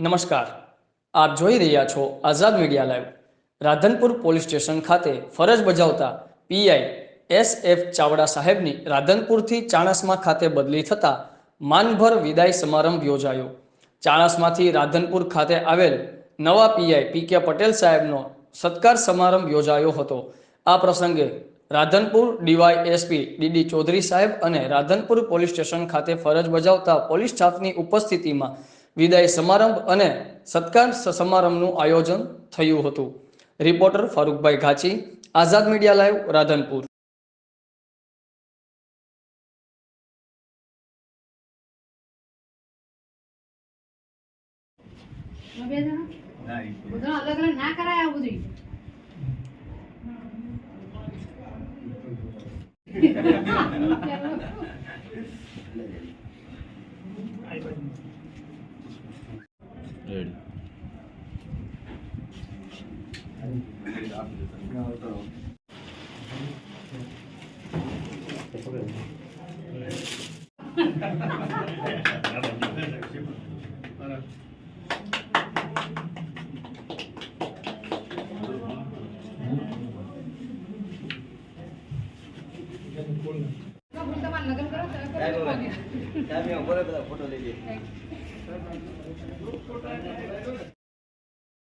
નમસ્કાર. આપ જોઈ રહ્યા છો Azad media live. Radhanpur police station ખાતે ફરજ બજાવતા પીઆઈ એસ એફ ચાવડા સાહેબની રાધનપુરથી ચાણસમા ખાતે બદલી થતા માનભર વિદાય સમારંભ યોજાયો. ચાણસમાંથી રાધનપુર ખાતે આવેલ નવા પીઆઈ પી કે પટેલ સાહેબનો સત્કાર સમારંભ યોજાયો હતો. આ પ્રસંગે Radhanpur DY SP DD Chaudhary સાહેબ અને રાધનપુર પોલીસ સ્ટેશન ખાતે ફરજ બજાવતા પોલીસ સ્ટાફની ઉપસ્થિતિમાં વિદાય સમારંભ અને સત્કાર સમારંભનું આયોજન થયું હતું. Reporter Farukbhai Ghachi, Azad media live, Radhanpur. ના કરાય આવું બધું রেডি Thank you. ફોટો લઈ